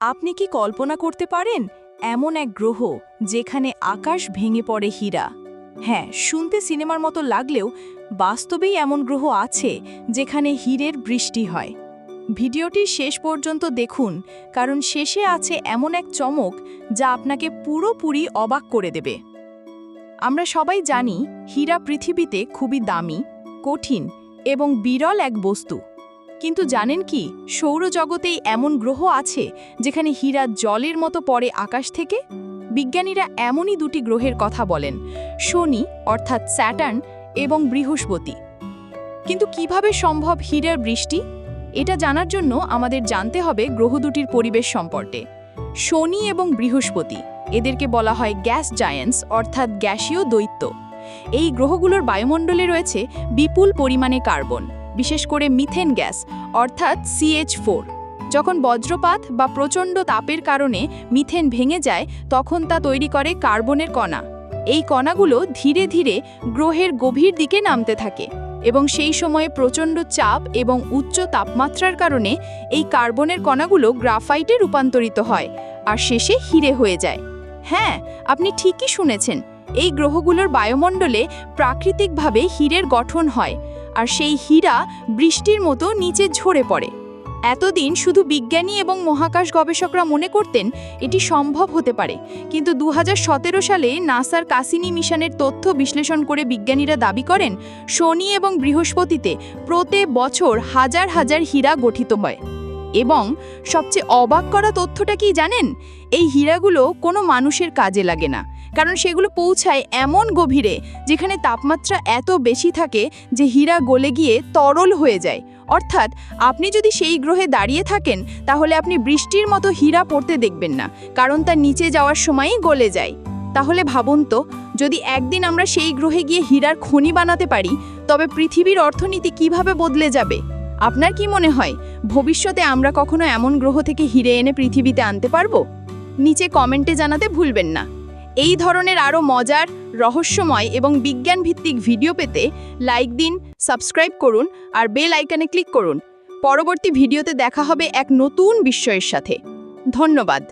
আপনি কি কল্পনা করতে পারেন, এমন এক গ্রহ যেখানে আকাশ ভেঙে পড়ে হীরা? হ্যাঁ শুনতে সিনেমার মতো লাগলেও বাস্তবেই এমন গ্রহ আছে যেখানে হীরের বৃষ্টি হয়। ভিডিওটি শেষ পর্যন্ত দেখুন, কারণ শেষে আছে এমন এক চমক যা আপনাকে পুরোপুরি অবাক করে দেবে। আমরা সবাই জানি, হীরা পৃথিবীতে খুবই দামি, কঠিন এবং বিরল এক বস্তু। কিন্তু জানেন কি, সৌরজগতেই এমন গ্রহ আছে যেখানে হীরা জলের মতো পড়ে আকাশ থেকে? বিজ্ঞানীরা এমনই দুটি গ্রহের কথা বলেন, শনি অর্থাৎ স্যাটার্ন এবং বৃহস্পতি। কিন্তু কীভাবে সম্ভব হীরার বৃষ্টি? এটা জানার জন্য আমাদের জানতে হবে গ্রহ দুটির পরিবেশ সম্পর্কে। শনি এবং বৃহস্পতি, এদেরকে বলা হয় গ্যাস জায়ান্টস অর্থাৎ গ্যাসীয় দৈত্য। এই গ্রহগুলোর বায়ুমণ্ডলে রয়েছে বিপুল পরিমাণে কার্বন। বিশেষ করে মিথেন গ্যাস, অর্থাৎ সিএইচ ফোর যখন বজ্রপাত বা প্রচণ্ড তাপের কারণে মিথেন ভেঙে যায়, তখন তা তৈরি করে কার্বনের কণা। এই কণাগুলো ধীরে ধীরে গ্রহের গভীর দিকে নামতে থাকে এবং সেই সময়ে প্রচণ্ড চাপ এবং উচ্চ তাপমাত্রার কারণে এই কার্বনের কণাগুলো গ্রাফাইটে রূপান্তরিত হয় আর শেষে হিরে হয়ে যায়। হ্যাঁ আপনি ঠিকই শুনেছেন, এই গ্রহগুলোর বায়ুমণ্ডলে প্রাকৃতিকভাবে হীরের গঠন হয়। আর সেই হীরা বৃষ্টির মতো নিচে ঝরে পড়ে। এতদিন শুধু বিজ্ঞানী এবং মহাকাশ গবেষকরা মনে করতেন এটি সম্ভব হতে পারে, কিন্তু দু হাজার সতেরো সালে নাসার কাসিনি মিশনের তথ্য বিশ্লেষণ করে বিজ্ঞানীরা দাবি করেন, শনি এবং বৃহস্পতিতে প্রতি বছর হাজার হাজার হীরা গঠিত হয়। এবং সবচেয়ে অবাক করা তথ্যটা কি জানেন? এই হীরাগুলো কোনো মানুষের কাজে লাগে না। কারণ সেগুলো পৌঁছায় এমন গভীরে যেখানে তাপমাত্রা এত বেশি থাকে যে হীরা গলে গিয়ে তরল হয়ে যায়। অর্থাৎ আপনি যদি সেই গ্রহে দাঁড়িয়ে থাকেন, তাহলে আপনি বৃষ্টির মতো হীরা পড়তে দেখবেন না, কারণ তার নিচে যাওয়ার সময়ই গলে যায়। তাহলে ভাবুন তো, যদি একদিন আমরা সেই গ্রহে গিয়ে হীরার খনি বানাতে পারি, তবে পৃথিবীর অর্থনীতি কীভাবে বদলে যাবে? আপনার কি মনে হয়, ভবিষ্যতে আমরা কখনো এমন গ্রহ থেকে হিরে এনে পৃথিবীতে আনতে পারব? নিচে কমেন্টে জানাতে ভুলবেন না। এই ধরনের আরও মজার, রহস্যময় এবং বিজ্ঞান ভিত্তিক ভিডিও পেতে লাইক দিন, সাবস্ক্রাইব করুন আর বেল আইকনে ক্লিক করুন। পরবর্তী ভিডিওতে দেখা হবে এক নতুন বিস্ময়ের সাথে। ধন্যবাদ।